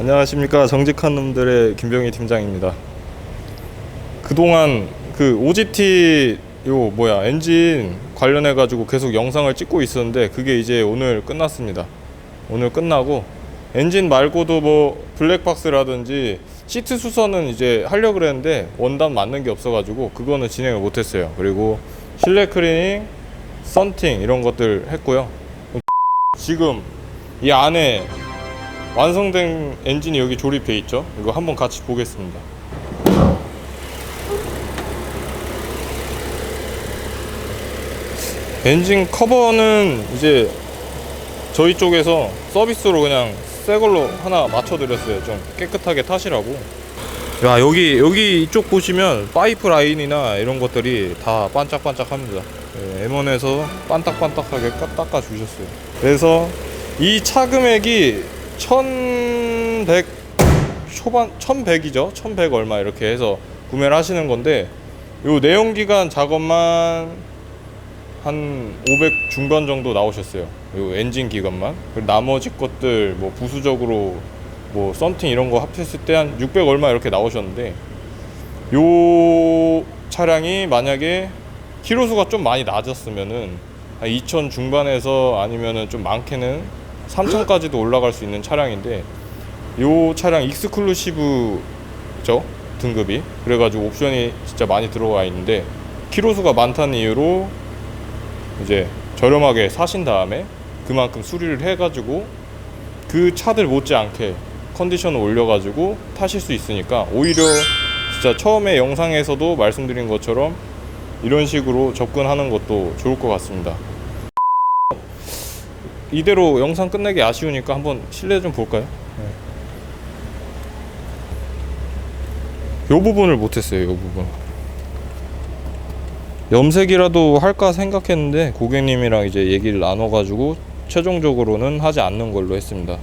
안녕하십니까 정직한 놈들의 김병희 팀장입니다. 그동안 그 OGT 요 뭐야 엔진 관련해 가지고 계속 영상을 찍고 있었는데 그게 이제 오늘 끝났습니다. 오늘 끝나고 엔진 말고도 뭐 블랙박스라든지 시트 수선은 이제 하려고 그랬는데 원단 맞는 게 없어가지고 그거는 진행을 못했어요. 그리고 실내 클리닝, 썬팅 이런 것들 했고요. 지금 이 안에 완성된 엔진이 여기 조립돼 있죠. 이거 한번 같이 보겠습니다. 엔진 커버는 이제 저희 쪽에서 서비스로 그냥 새 걸로 하나 맞춰 드렸어요. 좀 깨끗하게 타시라고. 야 여기 여기 이쪽 보시면 파이프 라인이나 이런 것들이 다 반짝반짝합니다. 예, M1에서 반딱반딱하게 깎- 닦아주셨어요. 그래서 이 차 금액이 1100 초반 1100이죠. 1100 얼마 이렇게 해서 구매를 하시는 건데 요 내용 기간 작업만 한 500 중반 정도 나오셨어요. 요 엔진 기간만. 그리고 나머지 것들 뭐 부수적으로 뭐 썬팅 이런 거 합쳤을 때 한 600 얼마 이렇게 나오셨는데 요 차량이 만약에 키로수가 좀 많이 낮았으면은 한 2000 중반에서 아니면은 좀 많게는 3000까지도 올라갈 수 있는 차량인데 요 차량 익스클루시브죠 등급이 그래가지고 옵션이 진짜 많이 들어가 있는데 키로수가 많다는 이유로 이제 저렴하게 사신 다음에 그만큼 수리를 해가지고 그 차들 못지않게 컨디션을 올려가지고 타실 수 있으니까 오히려 진짜 처음에 영상에서도 말씀드린 것처럼 이런 식으로 접근하는 것도 좋을 것 같습니다. 이대로 영상 끝내기 아쉬우니까 한번 실내 좀 볼까요? 이 부분을 못했어요. 이 부분. 염색이라도 할까 생각했는데 고객님이랑 이제 얘기를 나눠가지고 최종적으로는 하지 않는 걸로 했습니다.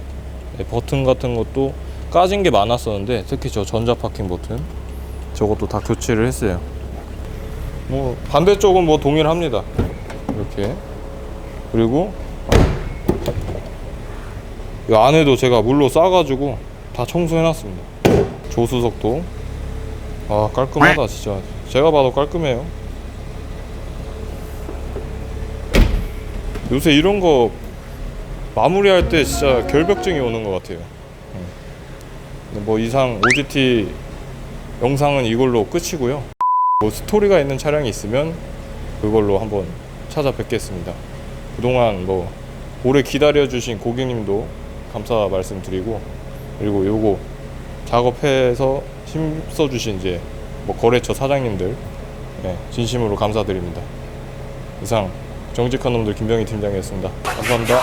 네, 버튼 같은 것도 까진 게 많았었는데 특히 저 전자 파킹 버튼 저것도 다 교체를 했어요. 뭐 반대쪽은 뭐 동일합니다. 이렇게 그리고 이 안에도 제가 물로 싸가지고 다 청소해놨습니다. 조수석도 아 깔끔하다 진짜 제가 봐도 깔끔해요. 요새 이런 거 마무리할 때 진짜 결벽증이 오는 것 같아요. 음. 뭐 이상 OGT 영상은 이걸로 끝이고요. 뭐 스토리가 있는 차량이 있으면 그걸로 한번 찾아뵙겠습니다. 그동안 뭐 오래 기다려주신 고객님도 감사 말씀드리고 그리고 요거 작업해서 힘써 주신 이제 뭐 거래처 사장님들 네, 진심으로 감사드립니다. 이상 정직한 놈들 김병희 팀장이었습니다. 감사합니다.